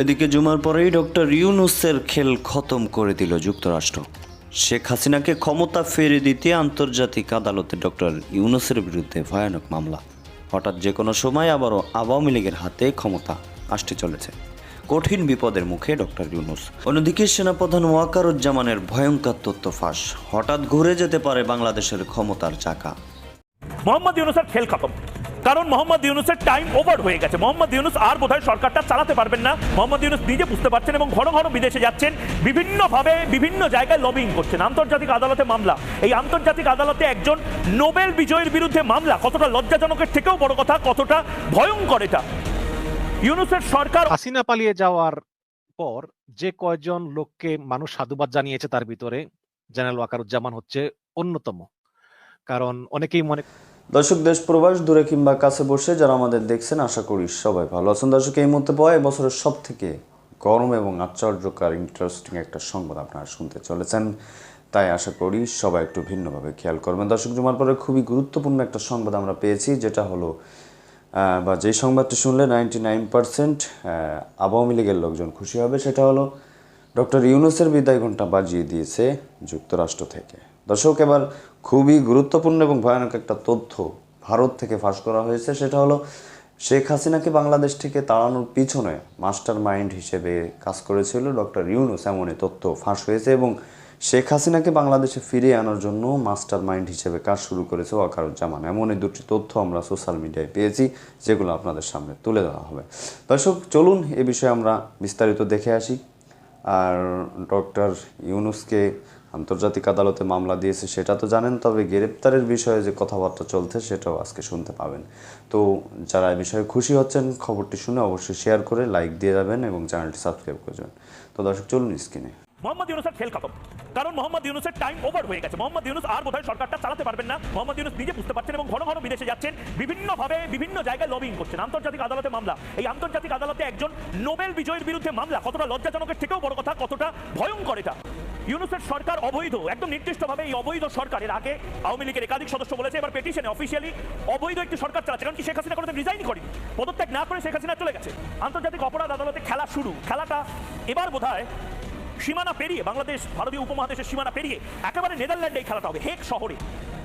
এদিকে জুমার পরেই ডক্টর ইউনুসের খেল খতম করে দিল যুক্তরাষ্ট্র। শেখ হাসিনাকে ক্ষমতা ফিরে দিতে আন্তর্জাতিক আদালতে ডক্টর ইউনুসের বিরুদ্ধে ভয়ানক মামলা। হঠাৎ যে কোনো সময় আবারও আওয়ামী লীগের হাতে ক্ষমতা আসতে চলেছে। কঠিন বিপদের মুখে ডক্টর ইউনুস। অন্যদিকে সেনাপ্রধান ওয়াকারুজ্জামানের ভয়ঙ্কর তথ্য ফাঁস। হঠাৎ ঘুরে যেতে পারে বাংলাদেশের ক্ষমতার চাকা। মোহাম্মদ ইউনুসের খেল খতম। কারণ মোহাম্মদ ইউনুসের টাইম ওভার হয়ে গেছে। মোহাম্মদ ইউনুস আর বোধহয় সরকারটা চালাতে পারবেন না। মোহাম্মদ ইউনুস নিজে বুঝতে পারছেন এবং ঘন ঘন বিদেশে যাচ্ছেন। বিভিন্নভাবে বিভিন্ন জায়গায় লবিং করছেন। আন্তর্জাতিক আদালতে মামলা। এই আন্তর্জাতিক আদালতে একজন নোবেল বিজয়ের বিরুদ্ধে মামলা। কতটা লজ্জাজনকের থেকেও বড় কথা, কতটা ভয়ঙ্কর এটা। ইউনুসের সরকার হাসিনা পালিয়ে যাওয়ার পর যে কয়জন লোককে মানুষ সাধুবাদ জানিয়েছে তার ভিতরে জেনারেল ওয়াকারুজ্জামান হচ্ছে অন্যতম। কারণ অনেকেই মনে দর্শক, দেশ প্রবাস দূরে কিংবা কাছে বসে যারা আমাদের দেখছেন, আশা করি সবাই ভালো আছেন। দর্শক, এই মুহূর্তে পাওয়া এবছরের সব থেকে গরম এবং আশ্চর্যকর ইন্টারেস্টিং একটা সংবাদ আপনারা শুনতে চলেছেন। তাই আশা করি সবাই একটু ভিন্নভাবে খেয়াল করবেন। দর্শক, জুমার পরে খুবই গুরুত্বপূর্ণ একটা সংবাদ আমরা পেয়েছি, যেটা হলো বা যেই সংবাদটি শুনলে নাইনটি নাইন পার্সেন্ট আওয়ামী লীগের লোকজন খুশি হবে, সেটা হলো, ডক্টর ইউনুসের বিদায় ঘণ্টা বাজিয়ে দিয়েছে যুক্তরাষ্ট্র থেকে। দর্শক, এবার খুবই গুরুত্বপূর্ণ এবং ভয়ানক একটা তথ্য ভারত থেকে ফাঁস করা হয়েছে। সেটা হলো, শেখ হাসিনাকে বাংলাদেশ থেকে তাড়ানোর পিছনে মাস্টার মাইন্ড হিসেবে কাজ করেছিল ডক্টর ইউনুস। এমনই তথ্য ফাঁস হয়েছে এবং শেখ হাসিনাকে বাংলাদেশে ফিরিয়ে আনার জন্য মাস্টার মাইন্ড হিসেবে কাজ শুরু করেছে ওয়াকারুজ্জামান। এমনই দুটি তথ্য আমরা সোশ্যাল মিডিয়ায় পেয়েছি, যেগুলো আপনাদের সামনে তুলে ধরা হবে। দর্শক, চলুন এ বিষয়ে আমরা বিস্তারিত দেখে আসি। আর ডক্টর ইউনুসকে আন্তর্জাতিক আদালতে মামলা দিয়েছে, সেটা তো জানেন, তবে গ্রেপ্তারের বিষয়ে যে কথাবার্তা চলছে সেটাও আজকে শুনতে পাবেন। তো যারা এ বিষয়ে খুশি হচ্ছেন, খবরটি শুনে অবশ্যই শেয়ার করে লাইক দিয়ে যাবেন এবং চ্যানেলটি সাবস্ক্রাইব করে যাবেন। তো দর্শক, চলুন স্ক্রিনে মোহাম্মদ ইউনুসের খেল খতম। কারণ মোহাম্মদ ইউনুসের টাইম ওভার হয়ে গেছে। মোহাম্মদ ইউনুস আর বোধহয় সরকারটা চালাতে পারবেন না। মোহাম্মদ ইউনুস নিজে বুঝতে পারছেন এবং ঘন ঘন বিদেশে যাচ্ছেন। বিভিন্নভাবে বিভিন্ন জায়গায় লবিং করছেন। আন্তর্জাতিক আদালতে মামলা। এই আন্তর্জাতিক আদালতে একজন নোবেল বিজয়ের বিরুদ্ধে মামলা। কতটা লজ্জাজনকের থেকেও বড় কথা, কতটা ভয়ঙ্কর এটা। ইউনুসের সরকার অবৈধ। একদম নির্দিষ্টভাবে এই অবৈধ সরকারের আগে আওয়ামী লীগের একাধিক সদস্য বলেছে, এবার পেটিশনে অফিসিয়ালি অবৈধ একটি সরকার চালাচ্ছে। কারণ কি, শেখ হাসিনা কোনোদিন রিজাইন করেনি। পদত্যাগ না করে শেখ হাসিনা চলে গেছে। আন্তর্জাতিক অপরাধ আদালতে খেলা শুরু। খেলাটা এবার বোধহয় সীমানা পেরিয়ে বাংলাদেশ ভারতীয় উপমহাদেশের সীমানা পেরিয়ে একেবারে নেদারল্যান্ডে এই খেলাটা হবে হেক শহরে।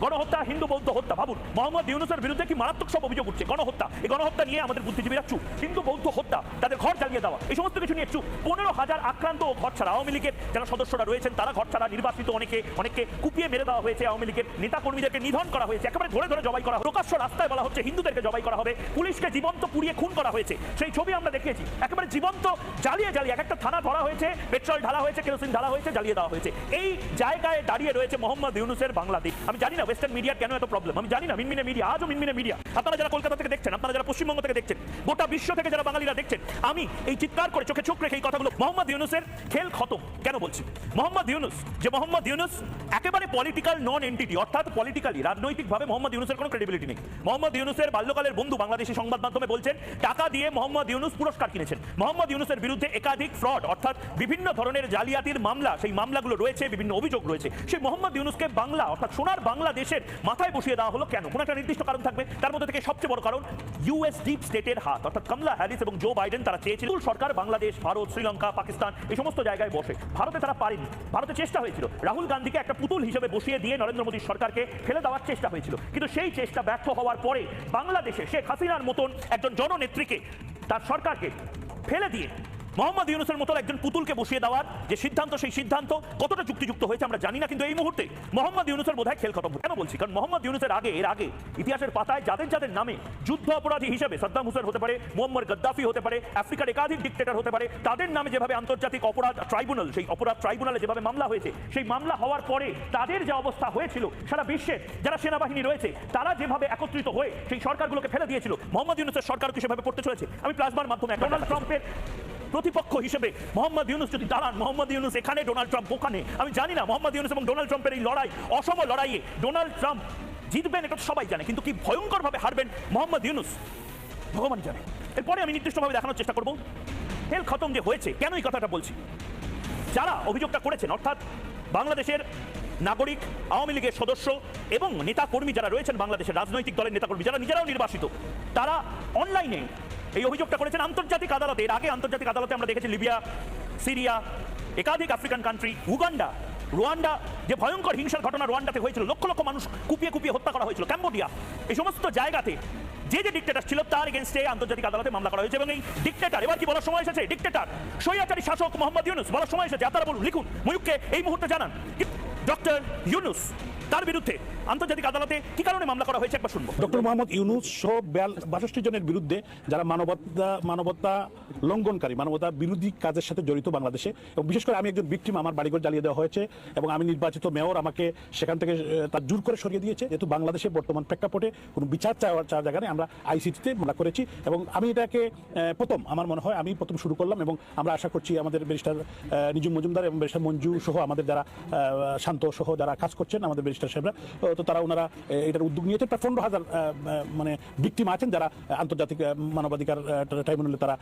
গণহত্যা, হিন্দু বৌদ্ধ হত্যা ভাবুন মোহাম্মদ ইউনুসের বিরুদ্ধে কি মারাত্মক সব অভিযোগ উঠছে? গণহত্যা। এই গণহত্যা নিয়ে আমাদের বুদ্ধিজীবীরা চুপ। হিন্দু বৌদ্ধ হত্যা, তাদের ঘর জ্বালিয়ে দেওয়া, এই সমস্ত কিছু নিয়ে চুপ। পনেরো হাজার আক্রান্ত ও ঘর ছাড়া আওয়ামী লীগের যারা সদস্যরা রয়েছেন, তারা ঘর ছাড়া নির্বাচিত অনেকে, অনেককে কুপিয়ে মেরে দেওয়া হয়েছে আওয়ামী লীগের। নেতা কর্মীদেরকে নিধন করা হয়েছে। একেবারে ধরে ধরে জবাই করা, প্রকাশ্য রাস্তায় বলা হচ্ছে হিন্দুদেরকে জবাই করা হবে। পুলিশকে জীবন্ত পুড়িয়ে খুন করা হয়েছে। সেই ছবি আমরা দেখিয়েছি। একেবারে জীবন্ত, জ্বালিয়ে জ্বালিয়ে এক একটা থানা ধরা হয়েছে, পেট্রোল ঢালা হয়েছে, কেরোসিন ঢালা হয়েছে, জ্বালিয়ে দেওয়া হয়েছে। এই জায়গায় দাঁড়িয়ে রয়েছে মোহাম্মদ ইউনুসের বাংলাদেশ। আমি জানি না ওয়েস্টার্ন মিডিয়ার কেন এত প্রবলেম আমি জানি না, মিনমিনে মিডিয়া আজও মিনমিনে মিডিয়া আপনারা যারা কলকাতা থেকে দেখছেন, আপনারা যারা পশ্চিমবঙ্গ থেকে দেখছেন, গোটা বিশ্ব থেকে যারা বাঙালিরা দেখছেন, আমি এই চিৎকার করে চোখে চোখ রেখে এই কথাগুলো, মোহাম্মদ ইউনুসের খেল খতম কেন বলছি? মোহাম্মদ ইউনুস, যে মোহাম্মদ ইউনুস একেবারে পলিটিক্যাল নন এন্টিটি অর্থাৎ পলিটিক্যালি রাজনৈতিকভাবে মোহাম্মদ ইউনুসের কোনো ক্রেডিবিলিটি নেই। মোহাম্মদ ইউনুসের বাল্যকালের বন্ধু বাংলাদেশি সংবাদ মাধ্যমে বলছেন, টাকা দিয়ে মোহাম্মদ ইউনুস পুরস্কার কিনেছেন। মোহাম্মদ ইউনুসের বিরুদ্ধে একাধিক ফ্রড অর্থাৎ বিভিন্ন ধরনের জালিয়াতির মামলা, সেই মামলাগুলো রয়েছে, বিভিন্ন অভিযোগ রয়েছে। সেই মোহাম্মদ ইউনুসকে বাংলা, অর্থাৎ সোনার বাংলাদেশের মাথায় বসিয়ে দেওয়া হলো কেন? কোনো একটা নির্দিষ্ট কারণ থাকবে। তার মধ্যে থেকে সবচেয়ে বড় কারণ ইউএস ডিপ স্টেটের হাত। অর্থাৎ কমলা হ্যারিস এবং জো বাইডেন তারা চেয়েছিল সরকার বাংলাদেশ, ভারত, শ্রীলঙ্কা, পাকিস্তান, এই সমস্ত জায়গায় বসে। ভারতে তারা পারেনি। ভারতে চেষ্টা হয়েছিল। রাহুল গান্ধীকে একটা পুতুল হিসেবে বসিয়ে দিয়ে নরেন্দ্র মোদীর সরকারকে ফেলে দেওয়ার চেষ্টা হয়েছিল। কিন্তু সেই চেষ্টা ব্যর্থ হওয়ার পরে বাংলাদেশে শেখ হাসিনার মতন একজন জননেত্রীকে তার সরকারকে ফেলে দিয়ে মোহাম্মদ ইউনুসের মতো একজন পুতুলকে বসিয়ে দেওয়ার যে সিদ্ধান্ত সেই সিদ্ধান্ত কতটা যুক্তিযুক্ত হয়েছে আমরা জানি না কিন্তু এই মুহূর্তে মোহাম্মদ ইউনুসের বোধহয় খেল খতম। কেন বলছি? কারণ মোহাম্মদ ইউনুসের আগে এর আগে ইতিহাসের পাতায় যাদের যাদের নামে যুদ্ধ অপরাধী হিসেবে সাদ্দাম হুসেন হতে পারে মোহাম্মদ গদ্দাফি হতে পারে আফ্রিকার একাধিক ডিক্টেটর হতে পারে তাদের নামে যেভাবে আন্তর্জাতিক অপরাধ ট্রাইব্যুনাল সেই অপরাধ ট্রাইব্যুনালে যেভাবে মামলা হয়েছে সেই মামলা হওয়ার পরে তাদের যে অবস্থা হয়েছিল সারা বিশ্বের যারা সেনাবাহিনী রয়েছে তারা যেভাবে একত্রিত হয়ে সেই সরকারগুলোকে ফেলে দিয়েছিল মোহাম্মদ ইউনুসের সরকার কি সেভাবে পড়তে চলেছে? আমি প্লাজমার মাধ্যমে ডোনাল্ড ট্রাম্পের প্রতিপক্ষ হিসেবে মোহাম্মদ ইউনুস, যদি দাঁড়ান, মোহাম্মদ ইউনুস এখানে, ডোনাল্ড ট্রাম্প ওখানে। আমি জানি না, মোহাম্মদ ইউনুস এবং ডোনাল্ড ট্রাম্পের এই লড়াই, অসম লড়াইয়ে ডোনাল্ড ট্রাম্প জিতবেন, এটা সবাই জানে, কিন্তু কি ভয়ঙ্করভাবে হারবেন মোহাম্মদ ইউনুস? ভগবান জানে। এরপরে আমি নির্দিষ্টভাবে দেখানোর চেষ্টা করব। হেল খতম যে হয়েছে, কেন এই কথাটা বলছি? যারা অভিযোগটা করেছেন, অর্থাৎ বাংলাদেশের নাগরিক, আওয়ামী লীগের সদস্য এবং নেতা কর্মী যারা রয়েছেন বাংলাদেশের রাজনৈতিক দলের নেতাকর্মী, যারা নিজেরাও নির্বাসিত, তারা অনলাইনে এই অভিযোগটা করেছেন আন্তর্জাতিক আদালতে। এর আগে আন্তর্জাতিক আদালতে আমরা দেখেছি লিবিয়া, সিরিয়া, একাধিক আফ্রিকান কান্ট্রি উগান্ডা, রোয়ান্ডা, যে ভয়ঙ্কর হিংসার ঘটনা রোয়ান্ডাতে হয়েছিল, লক্ষ লক্ষ মানুষ কুপিয়ে কুপিয়ে হত্যা করা হয়েছিল, ক্যাম্বোডিয়া। এই সমস্ত জায়গাতে যে যে ডিক্টেটার ছিল, তার এগেনস্টে আন্তর্জাতিক আদালতে মামলা করা হয়েছে এবং এই ডিক্টেটার এবার কি বলার সময় এসেছে? ডিক্টেটার স্বৈরাচারী শাসক মোহাম্মদ ইউনুস, বলার সময় এসেছে। আপনারা বলুন লিখুন ময়ূককে এই মুহূর্তে জানান। ডক্টর ইউনুস তার বিরুদ্ধে আন্তর্জাতিক আদালতে কি কারণে মামলা করা হয়েছে একবার শুনব। ডক্টর মোহাম্মদ ইউনুস সহ বাষট্টি জনের বিরুদ্ধে যারা মানবতা মানবতা লঙ্ঘনকারী, মানবতা বিরোধী কাজের সাথে জড়িত বাংলাদেশে এবং বিশেষ করে আমি একজন বিক্টিম আমার বাড়িঘর জ্বালিয়ে দেওয়া হয়েছে এবং আমি নির্বাচিত মেয়র আমাকে সেখান থেকে তার জোর করে সরিয়ে দিয়েছে। যেহেতু বাংলাদেশে বর্তমান প্রেক্ষাপটে কোনো বিচার চাওয়ার চাওয়ার জায়গায় আমরা আইসিটিতে মামলা করেছি এবং আমি এটাকে প্রথম আমার মনে হয় আমি প্রথম শুরু করলাম এবং আমরা আশা করছি আমাদের ব্যারিস্টার নিজুম মজুমদার এবং ব্যারিস্টার মঞ্জু সহ আমাদের যারা শান্ত সহ যারা কাজ করছেন, আমাদের ব্যারিস্টার সাহেবরা। তো তারা ওনারা এটার উদ্যোগ নিয়েছে প্রায় পনেরো হাজার মানে ভিক্টিম আছেন যারা আন্তর্জাতিক মানবাধিকার ট্রাইব্যুনালে তারা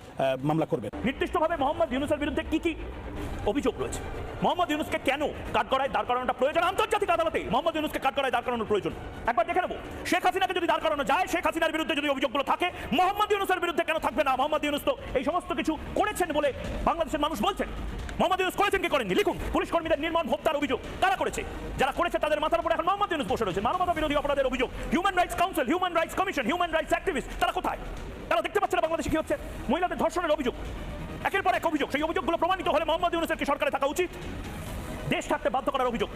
মামলা করবে নির্দিষ্টভাবে মোহাম্মদ ইউনুসের বিরুদ্ধে কি কি অভিযোগ রয়েছে? মোহাম্মদ ইউনুসকে কেন কাঠগড়ায় দাঁড় করানোটা প্রয়োজন? আন্তর্জাতিক আদালতে মোহাম্মদ ইউনুসকে কাঠগড়ায় দাঁড় করানোর প্রয়োজন। একবার দেখে নেব, শেখ হাসিনাকে যদি দাঁড় করানো যায়, শেখ হাসিনার বিরুদ্ধে যদি অভিযোগগুলো থাকে, মোহাম্মদ ইউনুসের বিরুদ্ধে কেন থাকবে না? মোহাম্মদ ইউনুস তো এই সমস্ত কিছু করেছেন বলে বাংলাদেশের মানুষ বলছেন। মোহাম্মদ ইউনুস করেছেন কি করেননি? লিখুন, পুলিশ কর্মীদের নির্মম হত্যার অভিযোগ কারা করেছে? যারা করেছে তাদের মাথার উপরে এখন মোহাম্মদ ইউনুস বসে রয়েছে মানবতা বিরোধী অপরাধের অভিযোগ। Human rights council human rights commission human rights activist তারা কোথায়? তারা দেখতে পাচ্ছে না বাংলাদেশে কি হচ্ছে। মহিলাদের ধর্ষণের অভিযোগ। একের পর এক অভিযোগ। সেই অভিযোগগুলো প্রমাণিত হলে মোহাম্মদ ইউনুসের কি সরকারে থাকা উচিত? দেশ ছাড়তে বাধ্য করার অভিযোগ।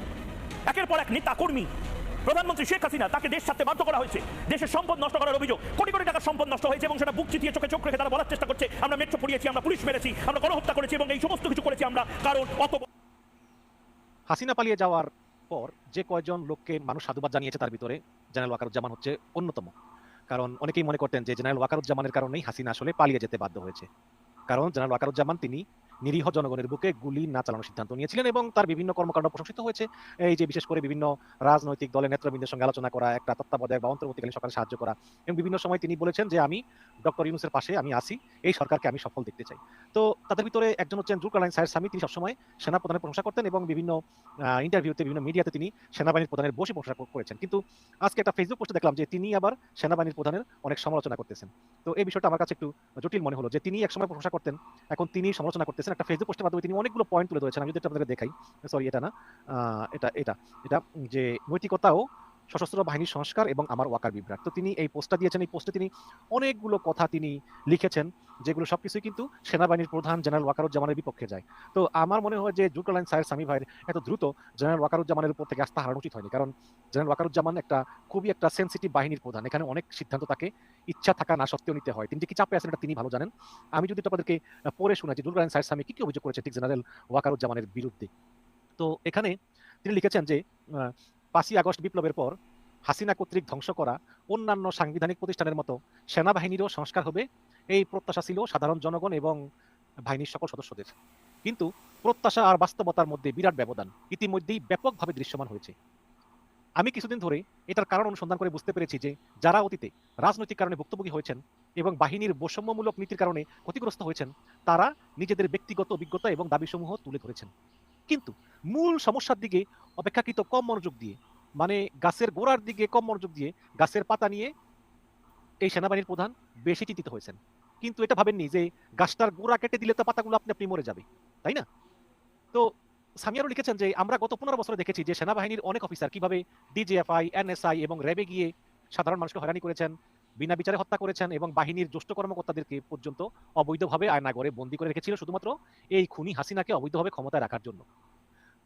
একের পর এক নেতা কর্মী। প্রধানমন্ত্রী শেখ হাসিনা তাকে দেশ ছাড়তে বাধ্য করা হয়েছে। দেশের সম্পদ নষ্ট করার অভিযোগ। কোটি কোটি টাকার সম্পদ নষ্ট হয়েছে এবং সেটা বুক চিতিয়ে চোখে চোখ রেখে তারা বলার চেষ্টা করছে, আমরা মেট্রো পড়িয়েছি, আমরা পুলিশ মেরেছি, আমরা গণহত্যা করেছি এবং এই সমস্ত কিছু করেছি আমরা, কারণ অত হাসিনা পালিয়ে যাওয়ার পর যে কয়জন লোককে মানুষ সাধুবাদ জানিয়েছে তার ভিতরে জেনারেল ওয়াকারুজ্জামান হচ্ছে অন্যতম। কারণ অনেকেই মনে করতেন যে জেনারেল ওয়াকারুজ্জামানের কারণেই হাসিনা আসলে পালিয়ে যেতে বাধ্য হয়েছে। কারণ জেনারেল ওয়াকারুজ্জামান তিনি নিরীহ জনগণের বুকে গুলি না চালানোর সিদ্ধান্ত নিয়েছিলেন এবং তার বিভিন্ন কর্মকাণ্ড প্রশংসিত হয়েছে। এই যে বিশেষ করে বিভিন্ন রাজনৈতিক দলের নেতৃবৃন্দের সঙ্গে আলোচনা করা, একটা তত্ত্বাবধায়ক বা অন্তর্বর্তীকালীন সরকার সাহায্য করা এবং বিভিন্ন সময় তিনি বলেছেন যে আমি ডক্টর ইউনুসের পাশে আমি আসি এই সরকারকে আমি সফল দেখতে চাই। তো তাদের ভিতরে একজন হচ্ছেন জুলকারলাইন সাহের স্বামী, তিনি সবসময় সেনা প্রধানের প্রশংসা করতেন এবং বিভিন্ন ইন্টারভিউতে বিভিন্ন মিডিয়াতে তিনি সেনাবাহিনীর প্রধানের বসে প্রশংসা করেছেন। কিন্তু আজকে একটা ফেসবুক পোস্টে দেখলাম যে তিনি আবার সেনাবাহিনীর প্রধানের অনেক সমালোচনা করতেছেন। তো এই বিষয়টা আমার কাছে একটু জটিল মনে হলো যে তিনি একসময় প্রশংসা করতেন, এখন তিনি সমালোচনা করতেছেন। একটা ফেসবুক পোস্টের মাধ্যমে তিনি অনেকগুলো পয়েন্ট তুলে ধরেছেন। আমি যদি আপনাদের দেখাই। সরি এটা না। এটা এটা এটা। যে নৈতিকতা ও সশস্ত্র বাহিনীর সংস্কার এবং আমার ওয়াকার বিভ্রাট। তো তিনি এই পোস্টটা দিয়েছেন। এই পোস্টে তিনি অনেকগুলো কথা তিনি লিখেছেন, যেগুলো সবকিছুই কিন্তু সেনাবাহিনীর প্রধান জেনারেল ওয়াকারুজ্জামানের বিপক্ষে যায়। তো আমার মনে হয় যে জুলকারলাইন সাহের সামি ভাইয়ের এত দ্রুত জেনারেল ওয়াকারুজ্জামানের উপর থেকে আস্থা হারানো উচিত হয়নি। কারণ জেনারেল ওয়াকারুজ্জামান একটা খুবই একটা সেন্সিটিভ বাহিনীর প্রধান। এখানে অনেক সিদ্ধান্ত তাকে ইচ্ছা থাকা না সত্ত্বেও নিতে হয়। তিনি কি চাপে আছেন এটা তিনি ভালো জানেন। আমি যদি আপনাদেরকে পড়ে শোনাই যে জুলকারলাইন সাহের সামি কি কি অভিযোগ করেছে ঠিক জেনারেল ওয়াকারুজ্জামানের বিরুদ্ধে। তো এখানে তিনি লিখেছেন যে পাঁচই আগস্ট বিপ্লবের পর হাসিনা কর্তৃক ধ্বংস করা অন্যান্য সাংবিধানিক প্রতিষ্ঠানের মতো সেনাবাহিনীরও সংস্কার হবে, এই প্রত্যাশা ছিল সাধারণ জনগণ এবং বাহিনীর সকল সদস্যদের। কিন্তু প্রত্যাশা আর বাস্তবতার মধ্যে বিরাট ব্যবধান, ইতিমধ্যেই ব্যাপকভাবে দৃশ্যমান হয়েছে। আমি কিছুদিন ধরে এটার কারণ অনুসন্ধান করে বুঝতে পেরেছি যে যারা অতীতে রাজনৈতিক কারণে ভুক্তভোগী হয়েছেন এবং বাহিনীর বৈষম্যমূলক নীতির কারণে ক্ষতিগ্রস্ত হয়েছেন, তারা নিজেদের ব্যক্তিগত অভিজ্ঞতা এবং দাবিসমূহ তুলে ধরেছেন। কিন্তু মূল সমস্যার দিকে অপেক্ষাকৃত কম মনোযোগ দিয়ে মানে গাছের গোড়ার দিকে কম মনোযোগ দিয়ে গাছের পাতা নিয়ে এই সেনাবাহিনীর প্রধান বেশি চিন্তিত হয়েছেন। কিন্তু এটা ভাবেননি যে গাছটার গোড়া কেটে দিলে তো পাতাগুলো আপনি আপনি মরে যাবে, তাই না? তো সামিয়ারও লিখেছেন যে আমরা গত পনেরো বছরে দেখেছি যে সেনাবাহিনীর অনেক অফিসার কীভাবে ডিজিএফআই, এনএসআই এবং র্যাবে গিয়ে সাধারণ মানুষকে হয়রানি করেছেন বিনা বিচারে হত্যা করেছেন এবং বাহিনীর জ্যেষ্ঠ কর্মকর্তাদেরকে পর্যন্ত অবৈধভাবে আয়নাগরে বন্দী করে রেখেছিল শুধুমাত্র এই খুনি হাসিনাকে অবৈধভাবে ক্ষমতায় রাখার জন্য।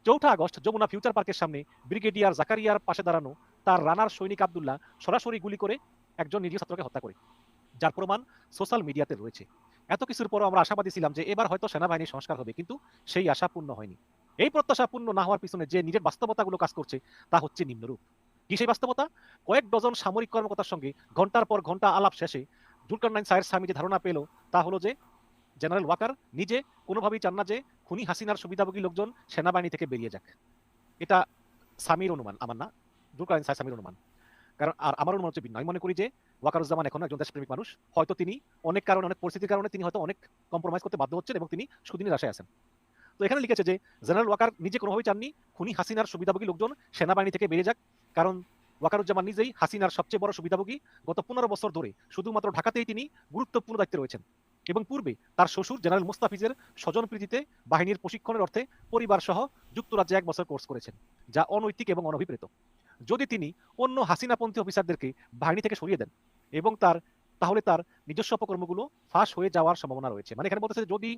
চৌঠা আগস্ট যমুনা ফিউচার পার্কের সামনে ব্রিগেডিয়ার জাকারিয়ার পাশে দাঁড়ানো তার রানার সৈনিক আবদুল্লাহ সরাসরি গুলি করে একজন নিরীহ ছাত্রকে হত্যা করে, যার প্রমাণ সোশ্যাল মিডিয়াতে রয়েছে। এত কিছুর পরও আমরা আশাবাদী ছিলাম যে এবার হয়তো সেনাবাহিনীর সংস্কার হবে, কিন্তু সেই আশা পূর্ণ হয়নি। এই প্রত্যাশা পূর্ণ না হওয়ার পিছনে যে নিজের বাস্তবতাগুলো কাজ করছে, তা হচ্ছে নিম্নরূপ। কি সেই বাস্তবতা? কয়েক ডজন সামরিক কর্মকর্তার সঙ্গে ঘণ্টার পর ঘণ্টা আলাপ শেষে জুলকারনাইন সাহের স্বামী যে ধারণা পেল, তা হলো যে, জেনারেল ওয়াকার নিজে কোনোভাবেই চান না যে, খুনি হাসিনার সুবিধাভোগী লোকজন সেনাবাহিনী থেকে বেরিয়ে যাক। এটা স্বামীর অনুমান, আমার না। জুলকারনাইন সাহের স্বামীর অনুমান। কারণ, আর আমার অনুমান হচ্ছে ভিন্ন। আমি মনে করি যে, ওয়াকারুজ্জামান এখন একজন দেশপ্রেমিক মানুষ। হয়তো তিনি অনেক কারণে, অনেক পরিস্থিতির কারণে তিনি হয়তো অনেক কম্প্রোমাইজ করতে বাধ্য হচ্ছেন এবং তিনি সুদিনের আশায় আছেন। তো এখানে লিখেছে যে, জেনারেল ওয়াকার নিজে কোনোভাবেই চাননি, খুনি হাসিনার সুবিধাভোগী লোকজন সেনাবাহিনী থেকে বেরিয়ে যাক। কারণ ওয়াকারুজ্জামান নিজেই হাসিনার সবচেয়ে বড় সুবিধাভোগী গত পনেরো বছর ধরে। শুধুমাত্র ঢাকাতেই তিনি গুরুত্বপূর্ণ দায়িত্বে রয়েছেন। এবং পূর্বে তার শ্বশুর জেনারেল মুস্তাফিজের স্বজন প্রীতিতে বাহিনীর প্রশিক্ষণের অর্থে পরিবার সহ যুক্তরাজ্যে এক বছর কোর্স করেছেন, যা অনৈতিক এবং অনভিপ্রেত। যদি তিনি অন্য হাসিনাপন্থী অফিসারদেরকে বাহিনী থেকে সরিয়ে দেন এবং তার, তাহলে তার নিজস্ব অপকর্মগুলো ফাঁস হয়ে যাওয়ার সম্ভাবনা রয়েছে। মানে এখানে বলতেছে যদি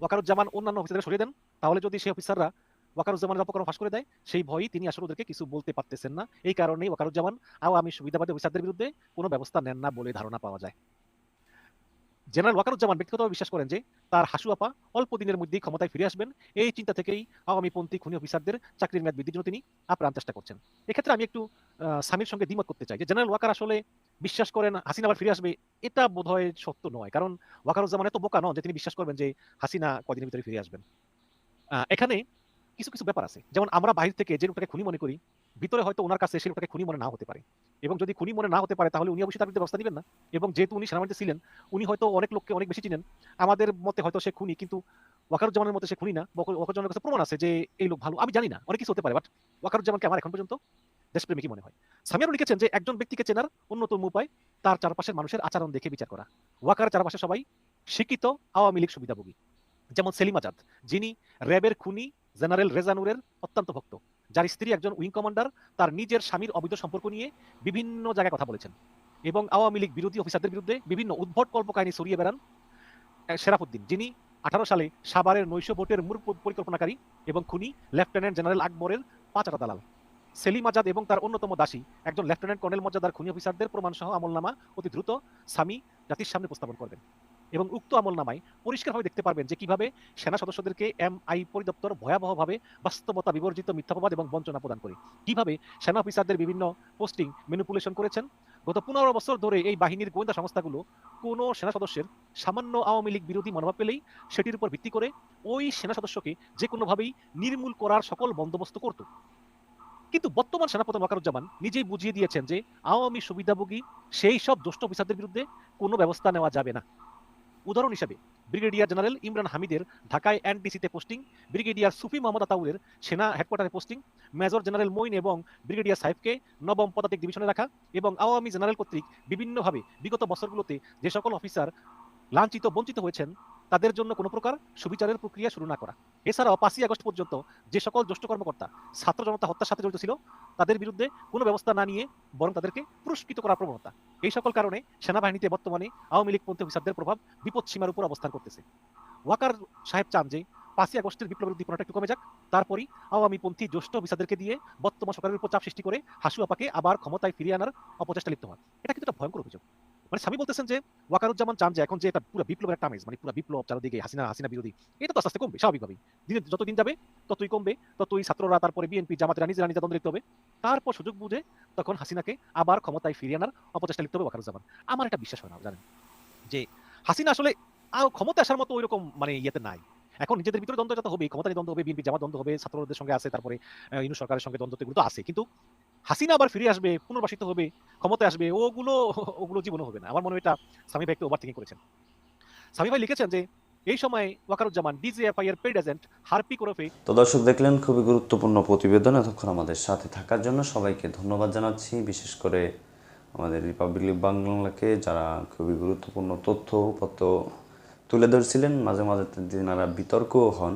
ওয়াকারুজ্জামান অন্যান্য অফিসারদের সরিয়ে দেন, তাহলে যদি সেই অফিসাররা ওয়াকারুজ্জামানের অপকর্ম ফাঁস করে দেয়। সেই ভয়ই তিনি আসলে ওদেরকে কিছু বলতে পারতেছেন না। এই কারণেই ওয়াকারুজ্জামান আওয়ামী সুবিধাবাদী অফিসারদের বিরুদ্ধে কোনো ব্যবস্থা নেন না বলে ধারণা পাওয়া যায়। জেনারেল ওয়াকারুজ্জামান ব্যক্তিগতভাবে বিশ্বাস করেন যে, তার হাসু আপা অল্প দিনের মধ্যেই ক্ষমতায় ফিরে আসবেন। এই চিন্তা থেকেই আওয়ামী পন্থী খুনি অফিসারদের চাকরির মেয়াদ বৃদ্ধির জন্য তিনি আপ্রাণ চেষ্টা করছেন। এক্ষেত্রে আমি একটু স্বামীর সঙ্গে দ্বিমত করতে চাই যে, জেনারেল ওয়াকার আসলে বিশ্বাস করেন হাসিনা আবার ফিরে আসবে, এটা বোধহয় সত্য নয়। কারণ ওয়াকারুজ্জামান এত বোকা নন যে তিনি বিশ্বাস করবেন যে হাসিনা কদিনের ভিতরে ফিরে আসবেন। এখানে কিছু কিছু ব্যাপার আছে। যেমন আমরা বাহির থেকে যে লোকটাকে খুনি মনে করি, ভিতরে হয়তো ওনার কাছে সেই লোকটাকে খুনি মনে না হতে পারে। এবং যদি খুনি মনে না হতে পারে, তাহলে উনি অবশ্যই তার বিরুদ্ধে ব্যবস্থা নেবেন না। এবং যেহেতু উনি সেনাবাহিনীতে ছিলেন, উনি হয়তো অনেক লোককে অনেক বেশি চিনেন। আমাদের মতে হয়তো সে খুনি, কিন্তু ওয়াকারুজ্জামানের মতে সে খুনি না। ওয়াকার- ওয়াকারুজ্জামানের কাছে প্রমাণ আছে যে এই লোক ভালো। আমি জানি না, অনেক কিছু হতে পারে, বাট ওয়াকারুজ্জামানকে আমার এখন পর্যন্ত দেশপ্রেমিকই মনে হয়। সামিয়ারও লিখেছেন যে একজন ব্যক্তিকে চেনার অন্যতম উপায় তার চারপাশের মানুষের আচরণ দেখে বিচার করা। ওয়াকার চারপাশে সবাই শিক্ষিত, আওয়ামী লীগ সুবিধাভোগী। যেমন সেলিম আজাদ, যিনি র্যাবের খুনি জেনারেল রেজানুরের অত্যন্ত ভক্ত, যার স্ত্রী একজন উইং কমান্ডার, তার নিজের স্বামীর অবৈধ সম্পর্ক নিয়ে বিভিন্ন জায়গায় কথা বলেছেন এবং আওয়ামী লীগ বিরোধী অফিসারদের বিরুদ্ধে বিভিন্ন উদ্ভট কল্পকাহিনী সরিয়ে বেড়ান শেরাফুদ্দিন যিনি আঠারো সালে সাভারের নৈশ ভোটের মূল পরিকল্পনাকারী এবং খুনি লেফটেন্যান্ট জেনারেল আকবরের পাঁচাটা দালাল। সেলিম আজাদ এবং তার অন্যতম দাসী একজন লেফটেন্যান্ট কর্নেল মর্যাদার খুনি অফিসারদের প্রমাণ সহ আমলনামা অতি দ্রুত স্বামী জাতির সামনে উপস্থাপন করবেন। এবং উক্ত আমলনামায় পরিষ্কারভাবে দেখতে পারবেন যে কীভাবে সেনা সদস্যদেরকে এম আই পরিদপ্তর ভয়াবহভাবে বাস্তবতা বিবর্জিত মিথ্যাপবাদ এবং বঞ্চনা প্রদান করে। কীভাবে সেনা অফিসারদের বিভিন্ন পোস্টিং ম্যানিপুলেশন করেছেন? গত পনেরো বছর ধরে এই বাহিনীর গোয়েন্দা সংস্থাগুলো কোনো সেনা সদস্যের সামান্য আওয়ামী লীগ বিরোধী মনোভাব পেলেই সেটির উপর ভিত্তি করে ওই সেনা সদস্যকে যে কোনোভাবেই নির্মূল করার সকল বন্দোবস্ত করত। কিন্তু বর্তমান সেনাপ্রধান ওয়াকারুজ্জামান নিজেই বুঝিয়ে দিয়েছেন যে আওয়ামী সুবিধাভোগী সেই সব দুষ্ট অফিসারদের বিরুদ্ধে কোনো ব্যবস্থা নেওয়া যাবে না। উদাহরণ হিসেবে, ব্রিগেডিয়ার জেনারেল ইমরান হামিদের ঢাকায় এনডিসিতে পোস্টিং, ব্রিগেডিয়ার সুফি মোহাম্মদ আতাউলের সেনা হেডকোয়ার্টারে পোস্টিং, মেজর জেনারেল মইন এবং ব্রিগেডিয়ার সাহেবকে নবম পদাতিক ডিভিশনে রাখা এবং আওয়ামী জেনারেল কর্তৃক বিভিন্নভাবে বিগত বছরগুলোতে যে সকল অফিসার লাঞ্ছিত, বঞ্চিত হয়েছেন তাদের জন্য কোনো প্রকার সুবিচারের প্রক্রিয়া শুরু না করা। এছাড়াও পাঁচই আগস্ট পর্যন্ত যে সকল জ্যেষ্ঠ কর্মকর্তা, ছাত্র জনতা হত্যার সাথে জড়িত ছিল, তাদের বিরুদ্ধে কোনো ব্যবস্থা না নিয়ে বরং তাদেরকে পুরস্কৃত করার প্রবণতা। এই সকল কারণে সেনাবাহিনীতে বর্তমানে আওয়ামী লীগপন্থী অফিসারদের প্রভাব বিপদ সীমার উপর অবস্থান করতেছে। ওয়াকার সাহেব চান যে পাঁচই আগস্টের বিপ্লবের উদ্দীপনাটা একটু কমে যাক, তারপরই আওয়ামী পন্থী জ্যেষ্ঠ অফিসারদেরকে দিয়ে বর্তমান সরকারের উপর চাপ সৃষ্টি করে হাসু আপাকে আবার ক্ষমতায় ফিরিয়ে আনার অপচেষ্টা লিপ্ত হন। এটা কিন্তু একটা ভয়ঙ্কর অভিযোগ। মানে স্বামী বলতেছেন যে, ওয়াকারুজ্জামান চান যে এখন যে এটা পুরো বিপ্লবের একটা আমেজ মানে পুরো বিপ্লব চারদিকে হাসিনা হাসিনা বিরোধী, এটা তো আস্তে কমবে, স্বাভাবিকভাবেই। দিনে যত দিন যাবে, ততই কমবে, ততই ছাত্ররা, তারপরে বিএনপি জামাতেরা, নিজেরা নিজেরা দ্বন্দ্ব হবে। তারপর সুযোগ বুঝে তখন হাসিনাকে আবার ক্ষমতায় ফিরিয়ে আনার অপচেষ্টা লিপ্ত হবে ওয়াকারুজ্জামান। আমার এটা বিশ্বাস হয় না, জানেন, যে হাসিনা আসলে আর ক্ষমতা আসার মতো ওইরকম মানে ইয়েতে নাই। এখন নিজেদের ভিতরে দ্বন্দ্ব যত হবে ক্ষমতা দ্বন্দ্ব হবে বিএনপি জামাত দ্বন্দ্ব হবে, ছাত্রদের সঙ্গে আছে, তারপরে ইনু সরকারের সঙ্গে দ্বন্দ্ব তো আছে। কিন্তু হাসিনা আবার ফিরে আসবে, পুনর্বাসিত হবে, ক্ষমতায় আসবে, ওগুলো ওগুলো জীবনও হবে না। আমার মনে হয় এটা স্বামী ভাই একটু ওভার থিঙ্কিং করেছেন। স্বামী ভাই লিখেছেন যে, এই সময় ওয়াকারুজ্জামান ডিজিএফআই এর পেড এজেন্ট হারপি ওরফে তো দর্শক দেখলেন, খুবই গুরুত্বপূর্ণ প্রতিবেদন। এতক্ষণ আমাদের সাথে থাকার জন্য সবাইকে ধন্যবাদ জানাচ্ছি। বিশেষ করে আমাদের রিপাবলিক বাংলাকে যারা খুবই গুরুত্বপূর্ণ তথ্য, উপাত্ত তুলে ধরছিলেন, মাঝে মাঝে তেনারা বিতর্কও হন।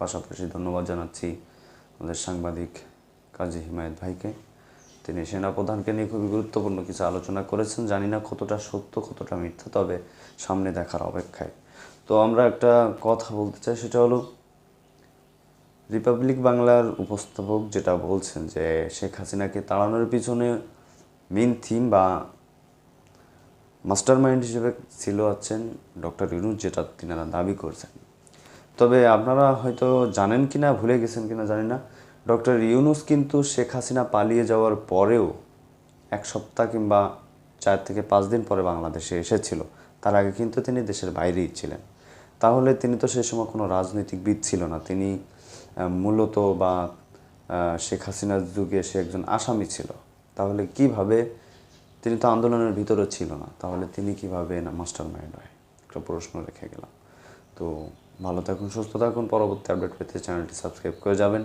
পাশাপাশি ধন্যবাদ জানাচ্ছি আমাদের সাংবাদিক কাজী হিমায়ত ভাইকে। তিনি সেনাপ্রধানকে নিয়ে খুবই গুরুত্বপূর্ণ কিছু আলোচনা করেছেন। জানি না কতটা সত্য, কতটা মিথ্যা, তবে সামনে দেখার অপেক্ষায়। তো আমরা একটা কথা বলতে চাই, সেটা হলো, রিপাবলিক বাংলার উপস্থাপক যেটা বলছেন যে শেখ হাসিনাকে তাড়ানোর পিছনে মেন থিম বা মাস্টার মাইন্ড হিসেবে ছিল আছেন ডক্টর ইউনুস, যেটা তিনারা দাবি করছেন। তবে আপনারা হয়তো জানেন কিনা, ভুলে গেছেন কিনা জানি না। ডক্টর ইউনুস কিন্তু শেখ হাসিনা পালিয়ে যাওয়ার পরেও এক সপ্তাহ কিংবা চার থেকে পাঁচ দিন পরে বাংলাদেশে এসেছিল। তার আগে কিন্তু তিনি দেশের বাইরেই ছিলেন। তাহলে তিনি তো সেই সময় কোনো রাজনৈতিকবিদ ছিল না। তিনি মূলত বা শেখ হাসিনার যুগে সে একজন আসামি ছিল। তাহলে কীভাবে তিনি তো আন্দোলনের ভিতরে ছিল না। তাহলে তিনি কীভাবে না মাস্টার মাইন্ড হয়? একটা প্রশ্ন রেখে গেলাম। তো ভালো থাকুন, সুস্থ থাকুন। পরবর্তী আপডেট পেতে চ্যানেলটি সাবস্ক্রাইব করে যাবেন।